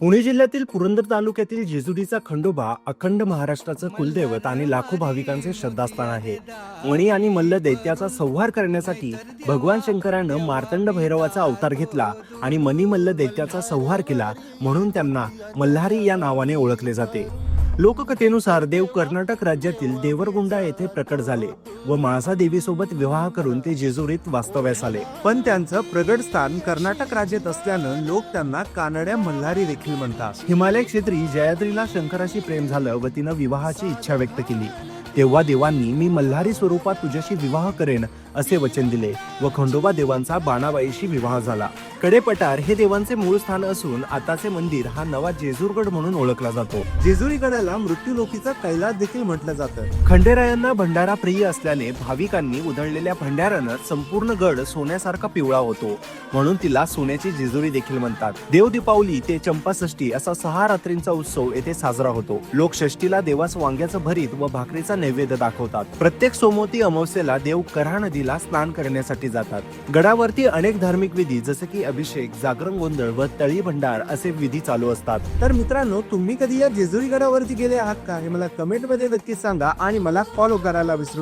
पुणे जिल्ह्यातील पुरंदर तालुक्यातील जेजुरीचा खंडोबा अखंड महाराष्ट्राचं कुलदैवत आणि लाखो भाविकांचे श्रद्धास्थान आहे. मणी आणि मल्ल दैत्याचा संहार करण्यासाठी भगवान शंकरानं मार्तंड भैरवाचा अवतार घेतला आणि मणी मल्ल दैत्याचा संहार केला म्हणून त्यांना मल्हारी या नावाने ओळखले जाते. लोककथेनुसार देव कर्नाटक राज्यातील देवरगुंडा येथे प्रकट झाले व माळसा देवीसोबत विवाह करून ते जेजुरीत वास्तव्यास आले. पण त्यांचं प्रगट स्थान कर्नाटक राज्यात असल्यानं लोक त्यांना कानड्या मल्हारी देखील म्हणतात. हिमालय क्षेत्री जयाद्रीला शंकराशी प्रेम झालं व तिनं विवाहाची इच्छा व्यक्त केली. तेव्हा देवांनी मी मल्हारी स्वरूपात तुझ्याशी विवाह करेन असे वचन दिले व खंडोबा देवांचा बाणाबाईशी विवाह झाला. कडेपटार हे देवांचे मूळ स्थान असून आताचे मंदिर हा नवा जेजूरगड म्हणून ओळखला जातो. जेजुरी गडाला मृत्यूलोकीचा कैलास देखील म्हटलं जातं. खंडेरायांना भंडारा प्रिय असल्याने भाविकांनी उधळलेल्या भंडाऱ्यानं संपूर्ण गड सोन्यासारखा पिवळा होतो म्हणून तिला सोन्याची जेजुरी देखील म्हणतात. देव दीपावली ते चंपाषष्ठी असा सहा रात्रींचा उत्सव येथे साजरा होतो. लोक षष्टीला देवास वांग्याचं भरीत व भाकरीचा नैवेद्य दाखवतात. प्रत्येक सोमवती अमावस्येला देव करा नदीला स्नान करण्यासाठी जातात. गडावरती अनेक धार्मिक विधी जसे की अभिषेक जागरण गोंधळ व तळी भंडार असे विधी चालू असतात. तर मित्रांनो तुम्ही कधी या जेजुरी गडावरती गेले आहात का? हे मला कमेंटमध्ये नक्की सांगा आणि मला फॉलो करायला विसरू